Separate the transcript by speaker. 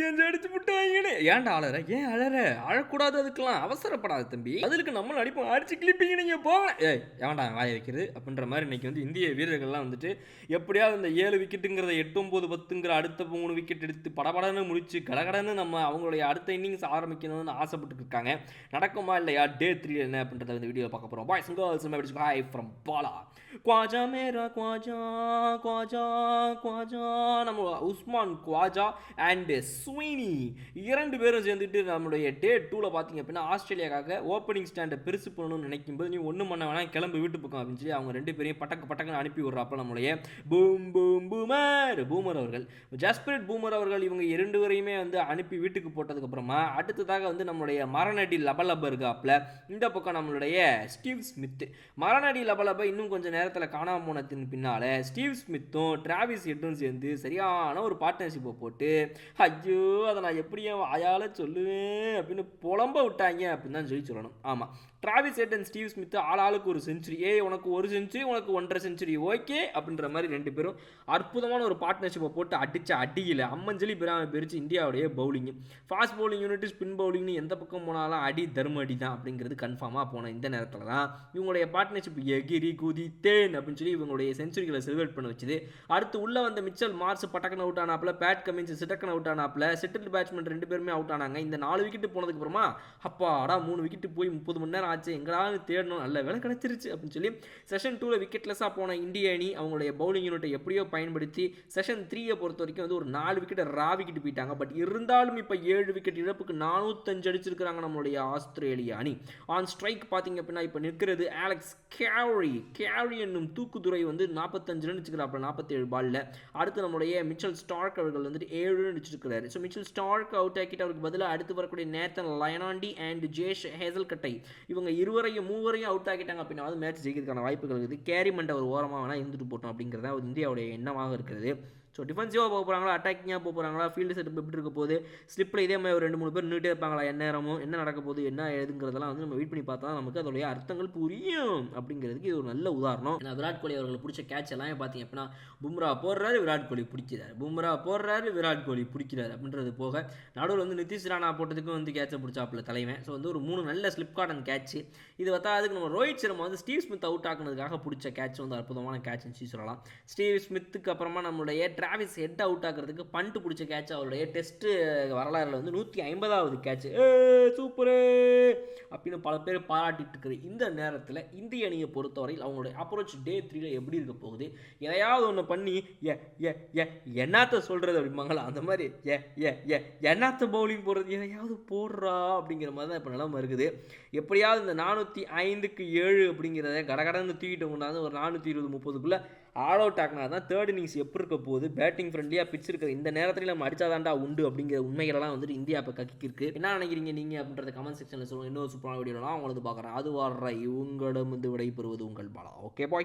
Speaker 1: நானூற்றி அடிச்சு விட்டாங்கன்னு ஏன்டா அழற ஏன் அழற அழக்கூடாது அதுக்கெல்லாம். அவசரப்படாது தம்பி. அதுக்கு நம்மளும் அடிப்போம் அடிச்சு கிளிப்பிங்க நீங்கள் போவேன் ஏய் ஏன்டா வாய வைக்கிறது? அப்படின்ற மாதிரி இன்னைக்கு வந்து இந்திய வீரர்கள்லாம் வந்துட்டு எப்படியாவது இந்த ஏழு விக்கெட்டுங்கிறத எட்டு ஒம்பது பத்துங்கிற அடுத்த மூணு விக்கெட் எடுத்து படபடன்னு முடிச்சு கடகடன்னு நம்ம அவங்களுடைய அடுத்த இன்னிங்ஸ் ஆரம்பிக்கணும்னு ஆசைப்பட்டு இருக்காங்க நடக்குமா இல்லையா? டே த்ரீ என்ன அப்படின்றத இந்த வீடியோ பார்க்க போகிறோம் boys girls boy from Bala Khawaja மேரா குவாஜா குவாஜா குவாஜா நம்ம உஸ்மான் குவாஜா அண்ட் ஸ்வீனி. இரண்டு பேரும் சேர்ந்துட்டு நம்மளுடைய டே டூவில் பார்த்தீங்க அப்படின்னா ஆஸ்திரேலியாக்காக ஓப்பனிங் ஸ்டாண்டை பெருசு பண்ணணும்னு நினைக்கும் போது நீ ஒன்றும் பண்ண வேணாம் கிளம்பு வீட்டு பக்கம் அப்படின்னு சொல்லி அவங்க ரெண்டு பேரையும் பட்டக்கு பட்டக்குன்னு அனுப்பி விட்றாப்ப நம்மளுடைய பூம் பூம் பூமர் பூமர் அவர்கள். ஜஸ்பிரிட் பூமர் அவர்கள் இவங்க இரண்டு பேரையுமே வந்து அனுப்பி வீட்டுக்கு போட்டதுக்கப்புறமா அடுத்ததாக வந்து நம்மளுடைய மரணடி லபலப இருக்காப்புல இந்த பக்கம் நம்மளுடைய ஸ்டீவ் ஸ்மித் மரணடி லபலப இன்னும் கொஞ்சம் நேரத்தில் காணாம போனதின் பின்னால் ஸ்டீவ் ஸ்மித்தும் டிராவிஸ் ஹெட்டும் சேர்ந்து சரியான ஒரு பார்ட்னர்ஷிப்பை போட்டு ஐயோ அதை நான் எப்படி என் வாயால் சொல்லுவேன் அப்படின்னு புலம்ப விட்டாங்க அப்படின்னு தான் சொல்லி சொல்லணும். ஆமாம் Travis Head and Steve Smith ஆள் ஆளுக்கு ஒரு செஞ்சுரி ஏ உனக்கு ஒரு செஞ்சுரி உனக்கு ஒன்றரை செஞ்சுரி ஓகே அப்படின்ற மாதிரி ரெண்டு பேரும் அற்புதமான ஒரு பார்ட்னர்ஷிப்பை போட்டு அடித்த அடியில் அம்மஞ்சலி பிராம பிரித்து இந்தியாவுடைய bowling fast bowling unit spin பவுலிங்னு எந்த பக்கம் போனாலும் அடி தர்ம அடி தான் அப்படிங்கிறது கன்ஃபார்மாக போன இந்த நேரத்தில் தான் இவங்களுடைய பார்ட்னர்ஷிப் எகிரி குதித்தேன் அப்படின்னு சொல்லி இவங்களுடைய செஞ்சுரிகளை செலிப்ரேட் பண்ண வச்சுது. அடுத்து உள்ளே வந்த மிச்சல் மார்ஸ் பட்டக்கன் அவுட் ஆனாப்பில் பேட் கமின்ஸ் சிட்டக்கன் அவுட் கேப்பில் செட்டில் பேட்ஸ்மேன் ரெண்டு பேருமே அவுட் ஆனாங்க. இந்த நாலு விக்கெட்டு போனதுக்கப்புறமா அப்பாடா மூணு விக்கெட்டு போய் முப்பது மணி நேரம் ஆச்சு. எங்களால் தேடணும்? நல்ல வேலை கிடச்சிருச்சு. அப்படின்னு சொல்லி செஷன் டூவில் விக்கெட்லெஸ்ஸாக போன இந்திய அணி அவங்களுடைய பவுலிங் யூனிட்டை எப்படியோ பயன்படுத்தி செஷன் த்ரீயை பொறுத்த வரைக்கும் வந்து ஒரு நாலு விக்கெட்டை ரா விக்கெட் போயிட்டாங்க. பட் இருந்தாலும் இப்போ ஏழு விக்கெட் இழப்புக்கு நானூத்தஞ்சு அடிச்சிருக்கிறாங்க நம்மளுடைய ஆஸ்திரேலிய அணி. ஆன் ஸ்ட்ரைக் பார்த்தீங்க அப்படின்னா இப்போ நிற்கிறது ஆலெக்ஸ் கேரி கேரி என்னும் தூக்குதுறை வந்து நாற்பத்தஞ்சு ரன் வச்சுக்கிறாப்புல நாற்பத்தேழு பாலில் அடுத்து நம்மளுடைய மிச்சல் ஸ்டார்க் அவர்கள் வந்துட்டு ஏழு ரன் கிடையாது ஸோ மிச்சல் ஸ்டார்க் அவுட் ஆக்கிட்டு அவருக்கு பதிலாக அடுத்து வரக்கூடிய நேத்தன் லயனாண்டி அண்ட் ஜேஷ் ஹேசல் கட்டை இவங்க இருவரையும் மூவரையும் அவுட் ஆக்கிட்டாங்க அப்படின்னா வந்து மேட்ச் ஜெயிக்கிறதுக்கான வாய்ப்புகள் இருக்குது. கேரி மண்டை ஒரு ஓரமாக வேணால் இருந்துட்டு போட்டோம் அப்படிங்கிறத இந்தியாவுடைய எண்ணமாக இருக்கிறது. ஸோ டிஃபென்சிவாக போக போகிறாங்களா அட்டாக்கிங்காக போக போகிறாங்களா ஃபீல்டு செட்டப் எப்படி இருக்க போகுது ஸ்லிப்பில் இதே மாதிரி ஒரு ரெண்டு மூணு பேர் நின்றுட்டே இருப்பாங்களா என்ன நேரமும் என்ன நடக்க போகுது என்ன ஏதுங்கிறதெல்லாம் வந்து நம்ம வெயிட் பண்ணி பார்த்தா நமக்கு அதோடைய அர்த்தங்கள் புரியும் அப்படிங்கிறதுக்கு இது ஒரு நல்ல உதாரணம். ஏன்னா விராட் கோலி அவர்களை பிடிச்ச கேட்ச் எல்லாமே பார்த்தீங்க அப்படின்னா பும்ரா போடுறாரு விராட் கோலி பிடிக்கிறார். பும்ரா போடுறாரு விராட் கோலி பிடிக்கிறார் அப்படின்றது போக நடுவில் வந்து நிதிஷ் ராணா போட்டதுக்கும் வந்து கேட்சை பிடிச்சாப்புல தலைவன். ஸோ வந்து ஒரு மூணு நல்ல ஸ்லிப் கார்டன் கேட்ச் இது அதுக்கு நம்ம ரோஹித் சர்மா வந்து ஸ்டீவ் ஸ்மித் அவுட் ஆக்குனதுக்காக பிடிச்ச கேட்ச் வந்து அற்புதமான கேட்ச்னு சொல்லி சொல்லலாம். ஸ்டீவ் ஸ்மித்துக்கு அப்புறமா நம்மளுடைய டிராவிஸ் ஹெட் அவுட் ஆகிறதுக்கு பண்ட்டு பிடிச்ச கேட்ச் அவருடைய டெஸ்ட்டு வரலாறுல வந்து நூற்றி ஐம்பதாவது கேட்ச் ஏ சூப்பரு! அப்படின்னு பல பேர் பாராட்டிட்டு இருக்கிற இந்த நேரத்தில் இந்திய அணியை பொறுத்தவரையில் அவங்களுடைய அப்ரோச் டே த்ரீல எப்படி இருக்க போகுது? எதையாவது ஒன்று பண்ணி ஏ ஏ ஏ என்னத்த சொல்கிறது அப்படிம்பாங்களா? அந்த மாதிரி ஏ ஏ ஏ என்னத்த பவுலிங் போடுறது? எதையாவது போடுறா அப்படிங்கிற மாதிரி தான் இப்போ நிலம இருக்குது. எப்படியாவது இந்த நானூற்றி ஐந்துக்கு ஏழு அப்படிங்கிறத கடகடன்னு தூக்கிட்டு கொண்டாந்து ஒரு நானூற்றி இருபது முப்பதுக்குள்ளே ஆல் அவுட் ஆக்கினா தான் தேர்ட் இன்னிங்ஸ் எப்படி இருக்க போகுது? பேட்டிங் ஃப்ரெண்ட்லியாக பிச் இருக்கிற இந்த நேரத்தில் நம்ம அடிச்சாதாண்டா உண்டு அப்படிங்கிற உண்மைகளெல்லாம் வந்துட்டு இந்தியா இப்போ கக்கிருக்கு என்ன நினைக்கிறீங்க நீங்கள் அப்படின்றத கமெண்ட் செக்ஷனில் சொல்லுங்கள் இன்னொரு சூப்பரான வீடியோலாம் உங்களுக்கு பார்க்குறேன். அது வர்ற இவங்களிடம் வந்து விடைபெறுவது உங்கள் பலம் ஓகே பாய்